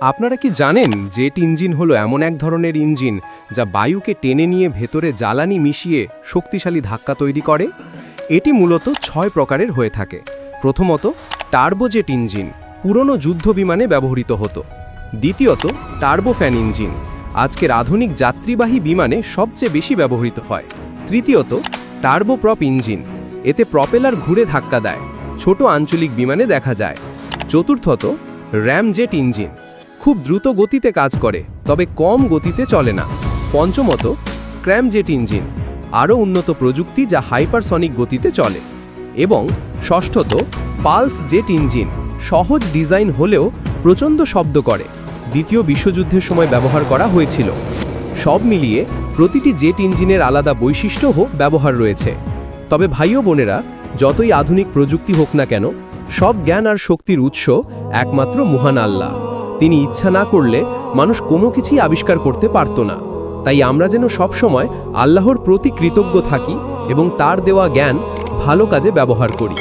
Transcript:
আপনারা কি জানেন জেট ইঞ্জিন হলো এমন এক ধরনের ইঞ্জিন যা বায়ুকে টেনে নিয়ে ভেতরে জ্বালানি মিশিয়ে শক্তিশালী ধাক্কা তৈরি করে? এটি মূলত ছয় প্রকারের হয়ে থাকে। প্রথমত, টার্বোজেট ইঞ্জিন, পুরনো যুদ্ধ বিমানে ব্যবহৃত হতো। দ্বিতীয়ত, টার্বোফ্যান ইঞ্জিন, আজকের আধুনিক যাত্রীবাহী বিমানে সবচেয়ে বেশি ব্যবহৃত হয়। তৃতীয়ত, টার্বোপ্রপ ইঞ্জিন, এতে প্রপেলার ঘুরে ধাক্কা দেয়, ছোট আঞ্চলিক বিমানে দেখা যায়। চতুর্থত, র্যামজেট ইঞ্জিন খুব দ্রুত গতিতে কাজ করে, তবে কম গতিতে চলে না। পঞ্চমত স্ক্র্যামজেট ইঞ্জিন, আরও উন্নত প্রযুক্তি যা হাইপারসনিক গতিতে চলে। এবং ষষ্ঠত, পালস জেট ইঞ্জিন, সহজ ডিজাইন হলেও প্রচণ্ড শব্দ করে, দ্বিতীয় বিশ্বযুদ্ধের সময় ব্যবহার করা হয়েছিল। সব মিলিয়ে প্রতিটি জেট ইঞ্জিনের আলাদা বৈশিষ্ট্য হোক ব্যবহার রয়েছে। তবে ভাই ও বোনেরা, যতই আধুনিক প্রযুক্তি হোক না কেন, সব জ্ঞান আর শক্তির উৎস একমাত্র মহান আল্লাহ। তিনি ইচ্ছা না করলে মানুষ কোনো কিছুই আবিষ্কার করতে পারত না। তাই আমরা যেন সবসময় আল্লাহর প্রতি কৃতজ্ঞ থাকি এবং তার দেওয়া জ্ঞান ভালো কাজে ব্যবহার করি।